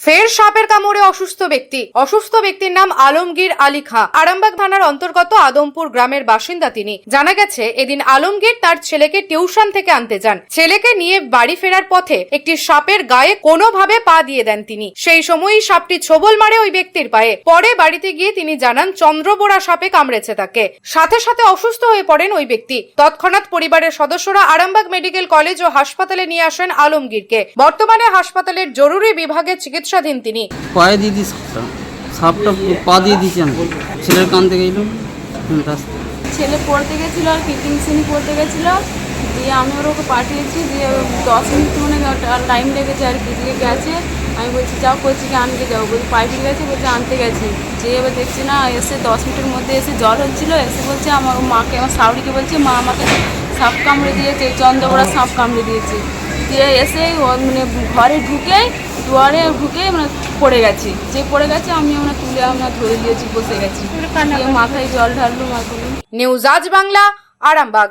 ফের সাপের কামড়ে অসুস্থ ব্যক্তি। অসুস্থ ব্যক্তির নাম আলমগীর আলী খাঁ। আরামবাগ থানার অন্তর্গত আদমপুর গ্রামের বাসিন্দা তিনি। জানা গেছে, এদিন আলমগীর তার ছেলেকে টিউশন থেকে আনতে যান। ছেলেকে নিয়ে বাড়ি ফেরার পথে একটি সাপের গায়ে কোনোভাবে পা দিয়ে দেন তিনি। সেই সময়ই সাপটি ছোবল মারে ওই ব্যক্তির পায়ে। পরে বাড়িতে গিয়ে তিনি জানান চন্দ্রবোড়া সাপে কামড়েছে তাকে। সাথে সাথে অসুস্থ হয়ে পড়েন ওই ব্যক্তি। তৎক্ষণাৎ পরিবারের সদস্যরা আরামবাগ মেডিকেল কলেজ ও হাসপাতালে নিয়ে আসেন আলমগীরকে। বর্তমানে হাসপাতালের জরুরি বিভাগে চিকিৎসাধীন তিনি। পায়ে দিয়ে দিই সাপটা সাপটা পা দিয়ে দিয়েছি আমি ছেলের কান থেকে রাস্তা। ছেলে পড়তে গেছিল আর কিটিং শ্রেণি পড়তে গেছিল। দিয়ে আমি ওর ওকে পাঠিয়েছি দিয়ে দশ মিনিট মানে টাইম লেগেছে আর কি দিয়ে গেছে। আমি বলছি যাও কোচিকে আনতে যাও বলছি পাইপে গেছে? বলছে আনতে গেছি। যে এবার দেখছি না এসে দশ মিনিটের মধ্যে এসে জ্বর হচ্ছিল। এসে বলছে আমার মাকে আমার শাউরিকে বলছে মা আমাকে সাপ কামড়ে দিয়েছে চন্দ্রকোড়া সাপ কামড়ে দিয়েছে। দিয়ে এসে ও মানে ঘরে ঢুকে দুয়ারে ঢুকে মানে পড়ে গেছি। যে পড়ে গেছে আমি আমরা তুলে আমরা ধরে দিয়েছি বসে গেছি। মাথায় জল ঢাললো মাথায়। নিউজ আজ বাংলা আরামবাগ।